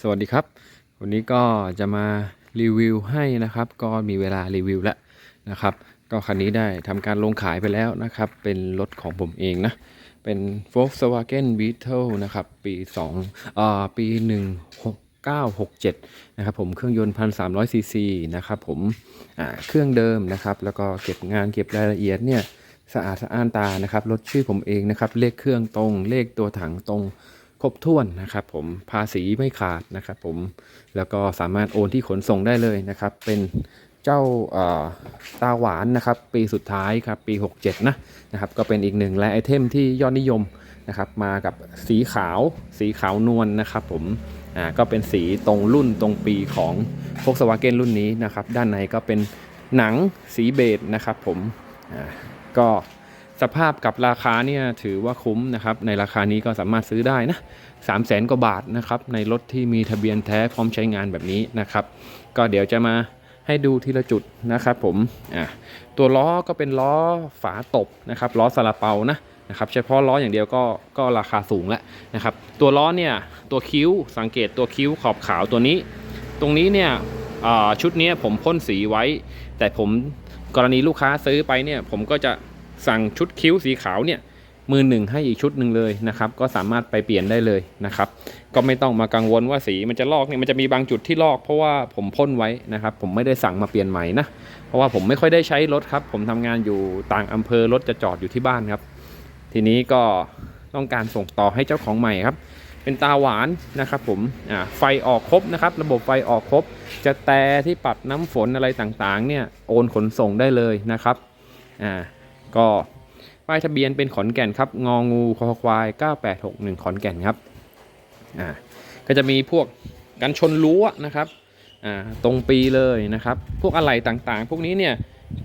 สวัสดีครับ วันนี้ก็จะมารีวิวให้นะครับ ก็มีเวลารีวิวแล้วนะครับ ก็คันนี้ได้ทำการลงขายไปแล้วนะครับ เป็นรถของผมเองนะ เป็น Volkswagen Beetle นะครับ ปี2อ่าปี16967 นะครับผมเครื่องยนต์ 1,300 ซีซีนะครับผมอ่าเครื่องเดิมนะครับ แล้วก็เก็บงานเก็บรายละเอียดเนี่ยสะอาดสะอ้านตานะครับ รถชื่อผมเองนะครับ เลขเครื่องตรง เลขตัวถังตรง ครบถ้วนนะครับผมภาษีไม่ขาดนะครับผมแล้วก็สามารถโอนที่ขนส่งได้เลยนะครับ เป็นเจ้าตาหวานนะครับ ปีสุดท้ายครับปี 67 นะนะครับ ก็เป็นอีกหนึ่งและไอเทมที่ยอดนิยมนะครับมากับสีขาวสีขาวนวลนะครับผมอ่าก็เป็นสีตรงรุ่นตรงปีของ Volkswagen รุ่นนี้นะครับ ด้านในก็เป็นหนังสีเบจนะครับผมอ่าก็ สภาพกับราคาเนี่ยถือว่าคุ้มนะครับ ในราคานี้ก็สามารถซื้อได้นะ3 0 0แสนกว่าบาทนะครับในรถที่มีทะเบียนแท้พร้อมใช้งานแบบนี้นะครับ ก็เดี๋ยวจะมาให้ดูทีละจุดนะครับผมอะตัวล้อก็เป็นล้อฝาตบนะครับล้อซาลาเปานะนะครับเฉพาะล้ออย่างเดียวก็ก็ราคาสูงแล้วนะครับ ตัวล้อเนี่ยตัวคิ้วสังเกตตัวคิ้วขอบขาวตัวนี้ ตรงนี้เนี่ยอ่าชุดนี้ผมพ่นสีไว้ แต่ผมกรณีลูกค้าซื้อไปเนี่ยผมก็จะ สั่งชุดคิ้วสีขาวเนี่ยมือหนึ่งให้อีกชุดหนึ่งเลยนะครับ ก็สามารถไปเปลี่ยนได้เลยนะครับ ก็ไม่ต้องมากังวลว่าสีมันจะลอกเนี่ยมันจะมีบางจุดที่ลอก เพราะว่าผมพ่นไว้นะครับ ผมไม่ได้สั่งมาเปลี่ยนใหม่นะเพราะว่าผมไม่ค่อยได้ใช้รถครับ ผมทำงานอยู่ต่างอำเภอรถจะจอดอยู่ที่บ้านครับ ทีนี้ก็ต้องการส่งต่อให้เจ้าของใหม่ครับ เป็นตาหวานนะครับ ผมอ่าไฟออกครบนะครับ ระบบไฟออกครบ จะแต่ที่ปัดน้ำฝนอะไรต่างๆ เนี่ยโอนขนส่งได้เลยนะครับอ่า ก็ป้ายทะเบียนเป็นขอนแก่นครับ งองูคอควาย 9861 ขอนแก่นครับ อ่า ก็จะมีพวกกันชนรั้วนะครับ อ่า ตรงปีเลยนะครับ พวกอะไหล่ต่างๆ พวกนี้เนี่ย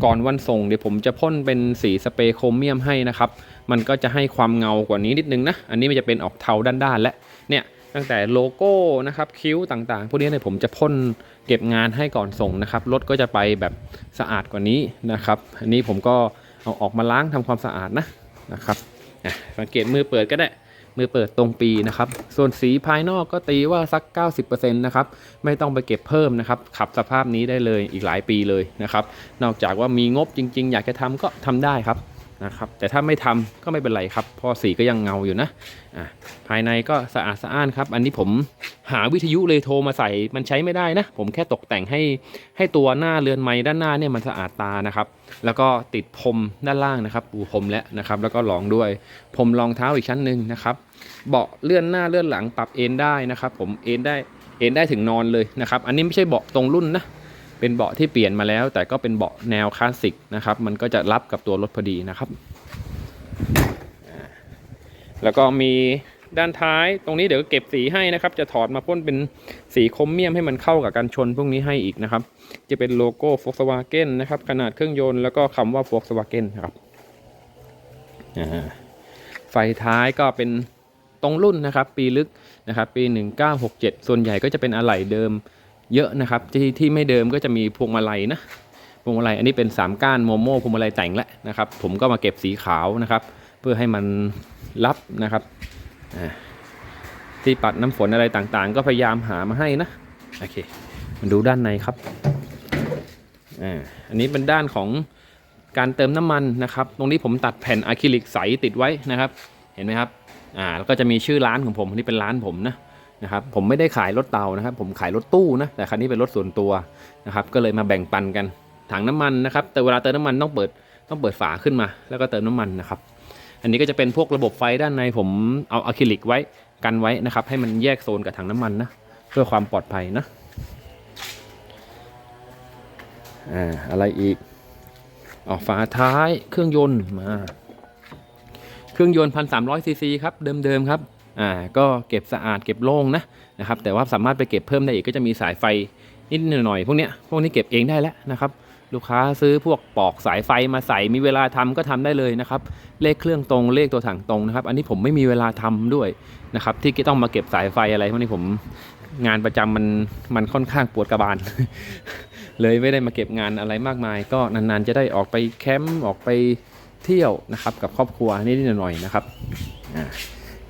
ก่อนวันส่งเดี๋ยวผมจะพ่นเป็นสีสเปรย์โครเมียมให้นะครับ มันก็จะให้ความเงากว่านี้นิดนึงนะ อันนี้มันจะเป็นออกเทาด้านๆ และเนี่ยตั้งแต่โลโก้นะครับคิ้วต่างๆ พวกนี้เนี่ยผมจะพ่นเก็บงานให้ก่อนส่งนะครับ รถก็จะไปแบบสะอาดกว่านี้นะครับ อันนี้ผมก็ เอาออกมาล้างทำความสะอาดนะนะครับอะสังเกตมือเปิดก็ได้มือเปิดตรงปีนะครับ ส่วนสีภายนอกก็ตีว่าสัก 90%นะครับ ไม่ต้องไปเก็บเพิ่มนะครับ ขับสภาพนี้ได้เลยอีกหลายปีเลยนะครับ นอกจากว่ามีงบจริง ๆ อยากจะทำก็ทำได้ครับ นะครับแต่ถ้าไม่ทำก็ไม่เป็นไรครับเพอสีก็ยังเงาอยู่นะอะภายในก็สะอาดสะอ้านครับ อันนี้ผมหาวิทยุเลยโทรมาใส่มันใช้ไม่ได้นะ ผมแค่ตกแต่งให้ให้ตัวหน้าเรือนไม้ด้านหน้าเนี่ยมันสะอาดตานะครับ แล้วก็ติดพรมด้านล่างนะครับปูพรมแล้วนะครับ แล้วก็รองด้วยพรมรองเท้าอีกชั้นหนึ่งนะครับเบาะเลื่อนหน้าเลื่อนหลังปรับเอนได้นะครับ ผมเอนได้เอนได้ถึงนอนเลยนะครับ อันนี้ไม่ใช่เบาะตรงรุ่นนะ เป็นเบาะที่เปลี่ยนมาแล้ว แต่ก็เป็นเบาะแนวคลาสสิกนะครับ มันก็จะรับกับตัวรถพอดีนะครับ แล้วก็มีด้านท้ายตรงนี้เดี๋ยวเก็บสีให้นะครับ จะถอดมาพ่นเป็นสีคมเมียมให้มันเข้ากับกันชนพวกนี้ให้อีกนะครับ จะเป็นโลโก้ Volkswagen นะครับ ขนาดเครื่องยนต์แล้วก็คำว่า Volkswagen นครับไฟท้ายก็เป็นตรงรุ่นนะครับ ปีลึกนะครับ ปี 1967 ส่วนใหญ่ก็จะเป็นอะไหล่เดิม เยอะนะครับที่ที่ไม่เดิมก็จะมีพวงมาลัยนะพวงมาลัยอันนี้เป็น3ก้านโมโม่พวงมาลัยแต่งแล้วนะครับ ผมก็มาเก็บสีขาวนะครับ เพื่อให้มันรับนะครับที่ปัดน้ำฝนอะไรต่างๆ ก็พยายามหามาให้นะโอเคมาดูด้านในครับอ่าอันนี้เป็นด้านของการเติมน้ำมันนะครับ ตรงนี้ผมตัดแผ่นอะคริลิกใสติดไว้นะครับ เห็นไหมครับอ่าแล้วก็จะมีชื่อร้านของผมอันนี้เป็นร้านผมนะ นะครับผมไม่ได้ขายรถเตานะครับ ผมขายรถตู้นะแต่คันนี้เป็นรถส่วนตัวนะครับก็เลยมาแบ่งปันกันถังน้ำมันนะครับแต่เวลาเติมน้ำมันต้องเปิดต้องเปิดฝาขึ้นมา แล้วก็เติมน้ำมันนะครับ อันนี้ก็จะเป็นพวกระบบไฟด้านในผมเอาอะคริลิกไว้กันไว้นะครับ ให้มันแยกโซนกับถังน้ำมันนะเพื่อความปลอดภัยนะอ่าอะไรอีกออกฝาท้ายเครื่องยนต์มา เครื่องยนต์พันสามร้อยซีซีครับเดิมๆครับ อ่าก็เก็บสะอาดเก็บโล่งนะนะครับแต่ว่าสามารถไปเก็บเพิ่มได้อีกก็จะมีสายไฟนิดหน่อยพวกเนี้ยพวกนี้เก็บเองได้แล้วนะครับลูกค้าซื้อพวกปอกสายไฟมาใส่มีเวลาทำก็ทำได้เลยนะครับเลขเครื่องตรงเลขตัวถังตรงนะครับ อันนี้ผมไม่มีเวลาทำด้วยนะครับที่ต้องมาเก็บสายไฟอะไรพวกนี้ผมงานประจำมันมันค่อนข้างปวดกระบาล เลยไม่ได้มาเก็บงานอะไรมากมาย ก็นานๆจะได้ออกไปแคมป์ออกไปเที่ยวนะครับกับครอบครัวนิดๆหน่อยๆนะครับอ่า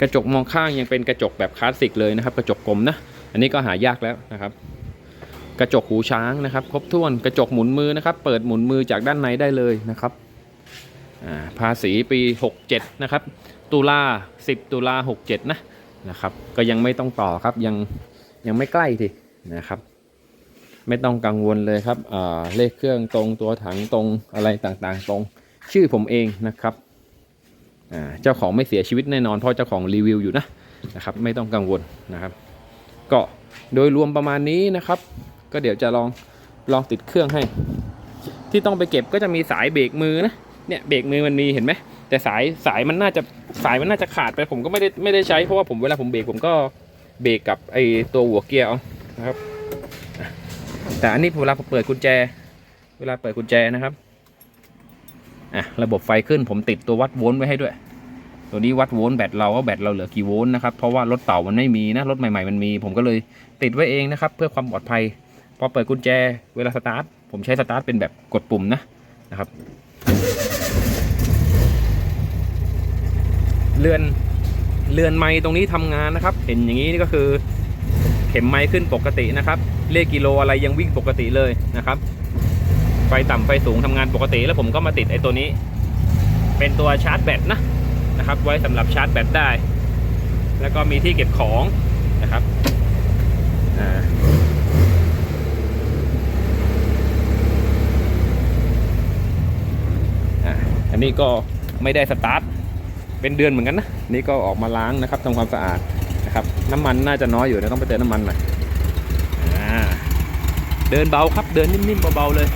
กระจกมองข้างยังเป็นกระจกแบบคลาสสิกเลยนะครับ กระจกกลมนะ อันนี้ก็หายากแล้วนะครับ กระจกหูช้างนะครับ ครบถ้วนกระจกหมุนมือนะครับ เปิดหมุนมือจากด้านในได้เลยนะครับภาษีปี 67 นะครับ ตุลา 10 ตุลา 67 นะนะครับ ก็ยังไม่ต้องต่อครับยังยังไม่ใกล้ทีนะครับ ไม่ต้องกังวลเลยครับเลขเครื่องตรงตัวถังตรงอะไรต่างๆ ตรง ชื่อผมเองนะครับ เจ้าของไม่เสียชีวิตแน่นอนเพราะเจ้าของรีวิวอยู่นะนะครับไม่ต้องกังวลนะครับ ก็โดยรวมประมาณนี้นะครับ ก็เดี๋ยวจะลองลองติดเครื่องให้ ที่ต้องไปเก็บก็จะมีสายเบรกมือนะเนี่ยเบรกมือมันมีเห็นไหมแต่สายสายมันน่าจะสายมันน่าจะขาดไปผมก็ไม่ได้ไม่ได้ใช้เพราะว่าผมเวลาผมเบรกผมก็เบรกกับไอตัวหัวเกียร์เอานะครับแต่อันนี้เวลาผมเปิดกุญแจ เวลาเปิดกุญแจนะครับ อะระบบไฟขึ้นผมติดตัววัดโวลต์ไว้ให้ด้วย ตัวนี้วัดโวลต์แบตเราว่าแบตเราเหลือกี่โวลต์นะครับเพราะว่ารถเต่ามันไม่มีนะรถใหม่ๆมันมี ผมก็เลยติดไว้เองนะครับเพื่อความปลอดภัยพอเปิดกุญแจเวลาสตาร์ทผมใช้สตาร์ทเป็นแบบกดปุ่มนะนะครับเรือนเรือนไม้ตรงนี้ทำงานนะครับ เห็นอย่างนี้นี่ก็คือ เข็มไม้ขึ้นปกตินะครับ เลขกิโลอะไรยังวิ่งปกติเลยนะครับ ไฟต่ำไฟสูงทำงานปกติ แล้วผมก็มาติดไอ้ตัวนี้ เป็นตัวชาร์จแบตนะนะครับ ไว้สำหรับชาร์จแบตได้ แล้วก็มีที่เก็บของนะครับอ่าอันนี้ก็ไม่ได้สตาร์ทเป็นเดือนเหมือนกันนะนี่ก็ออกมาล้างนะครับทำความสะอาดนะครับน้ำมันน่าจะน้อยอยู่นะต้องไปเติมน้ำมันหน่อยอ่าเดินเบาครับเดินนิ่มๆเบาๆเลย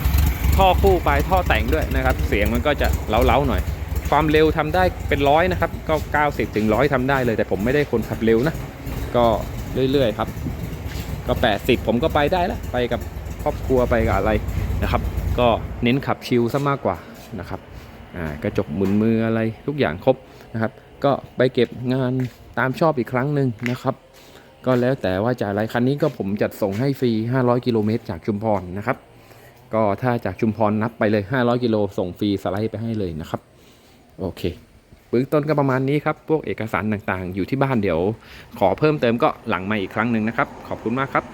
ท่อคู่ไปท่อแต่งด้วยนะครับ เสียงมันก็จะเล้าๆหน่อย ความเร็วทำได้เป็นร้อยนะครับ ก็ 90ถึงร้อยทำได้เลย แต่ผมไม่ได้คนขับเร็วนะ ก็เรื่อยๆครับ ก็ 80 ผมก็ไปได้ล้วไปกับครอบครัวไปกับอะไรนะครับ ก็เน้นขับชิลซะมากกว่านะครับกระจกหมุนมืออะไรทุกอย่างครบนะครับ ก็ไปเก็บงานตามชอบอีกครั้งหนึ่งนะครับ ก็แล้วแต่ว่าจะอะไรคันนี้ก็ผมจัดส่งให้ฟรี 500 กิโลเมตรจากชุมพรนะครับ ก็ถ้าจากชุมพรนับไปเลย 500 กิโลส่งฟรีสไลด์ไปให้เลยนะครับ โอเคเบื้องต้นก็ประมาณนี้ครับ พวกเอกสารต่างๆ อยู่ที่บ้านเดี๋ยว ขอเพิ่มเติมก็หลังมาอีกครั้งหนึ่งนะครับ ขอบคุณมากครับ